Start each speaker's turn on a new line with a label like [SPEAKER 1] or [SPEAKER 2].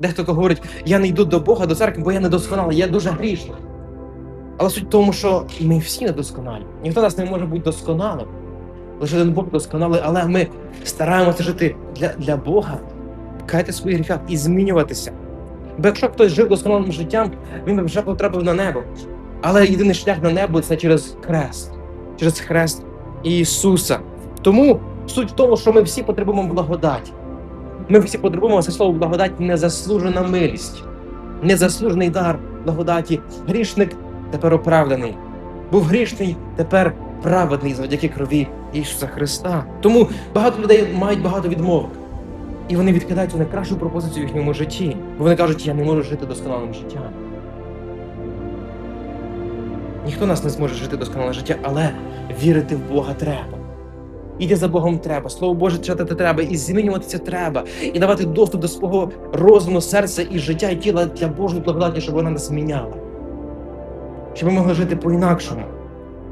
[SPEAKER 1] Дехто говорить, я не йду до Бога, до церкви, бо я недосконалий, я дуже грішний. Але суть в тому, що ми всі недосконалі. Ніхто нас не може бути досконалим. Лише один Бог досконалий, але ми стараємося жити для, для Бога, каяти свої гріха і змінюватися. Бо якщо хтось жив досконалим життям, він би вже потрапив на небо. Але єдиний шлях на небо це через хрест, через хрест Ісуса. Тому суть в тому, що ми всі потребуємо благодаті. Ми всі потребуємо це слово благодать незаслужена милість, незаслужений дар благодаті. Грішник тепер оправданий. Був грішний, тепер праведний завдяки крові Ісуса Христа. Тому багато людей мають багато відмовок. І вони відкидають цю найкращу пропозицію в їхньому житті. Бо вони кажуть, я не можу жити досконалим життям. Ніхто нас не зможе жити досконале життя, але вірити в Бога треба. Іти за Богом треба, Слово Боже читати треба, і змінюватися треба, і давати доступ до свого розуму, серця і життя і тіла для Божої благодаті, щоб вона нас міняла, Щоб ми могли жити по-інакшому.